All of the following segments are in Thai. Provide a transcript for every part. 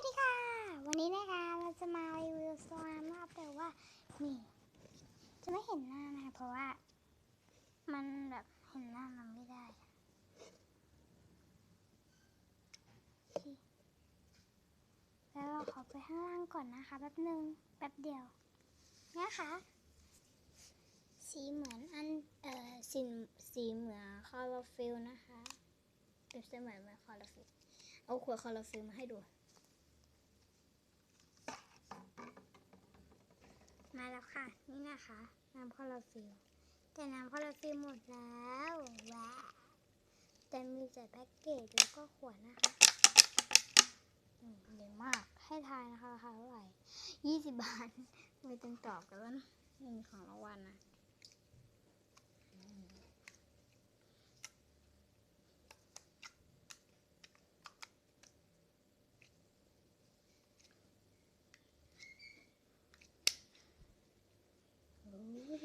วัสดีค่ะ วันนี้นะคะเราจะมารีวิวสลามนะครับแต่ว่านี่จะไม่เห็นหน้านะเพราะว่า มันแบบเห็นหน้ามันไม่ได้แล้วเราขอไปข้างล่างก่อนนะคะแป๊บหนึ่งแป๊บเดียวนะคะสีเหมือนอันเอ่อสีสีเหมือนคอร์ฟิลนะคะเปรียบเสมือนเหมือนคอร์ฟิลเอาขวดคอร์ฟิลมาให้ดู มาแล้ว ค่ะ นี่นะคะน้ำคอร์ฟิลแต่น้ำคอร์ฟิลหมดแล้วว้าแต่มีแต่แพ็กเกจแล้วก็ขวดนะคะอืมเยอะมากให้ทายนะคะราคาเท่าไหร่ยี่สิบบาทไม่ต้องตอบกันแล้วนะไม่มีของรางวัลนะอืมโอ้โห ค่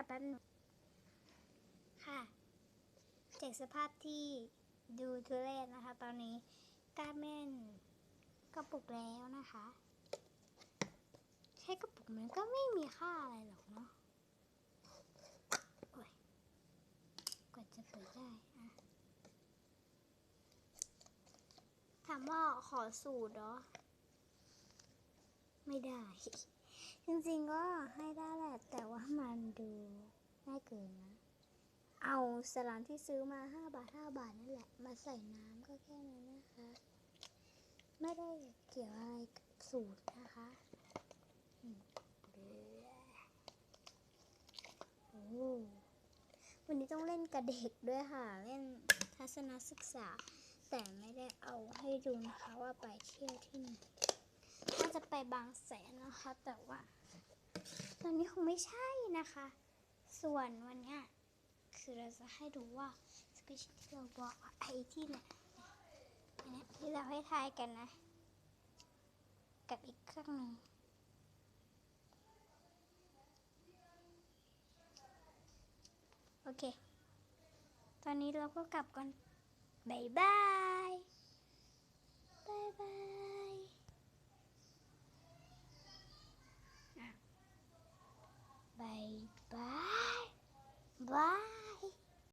ะแป๊บหนึงค่ะ จากสภาพที่ดูทุเรศนะคะ ตอนนี้กล้าเม่นกระปุกแล้วนะคะ ค่กระปุกมันก็ไม่มีค่าอะไรหรอกเนาะกว่าจะเปิดได้อะถามว่าขอสูตรเหรอ ไม่ได้ จริงๆก็ให้ได้แหละ แต่ว่ามันดูง่ายเกินนะ เอาสลามที่ซื้อมา 5 บาท 5 บาทนั่นแหละ มาใส่น้ำก็แค่นั้นนะคะ ไม่ได้เกี่ยวอะไรกับสูตรนะคะ วันนี้ต้องเล่นกับเด็กด้วยค่ะ เล่นทัศนศึกษา แต่ไม่ได้เอาให้ดูนะคะ ว่าไปเที่ยวที่ไหนน่าจะไปบางแสนนะคะ แต่ว่า ตอนนี้คงไม่ใช่นะคะ ส่วนวันนี้คือเราจะให้ดูว่าสเปเชียลที่เราบอกว่าไอที่เนี่ยอันนี้ที่เราให้ทายกันนะ กับอีกเครื่องหนึ่ง โอเค ตอนนี้เราก็กลับกันบายบาย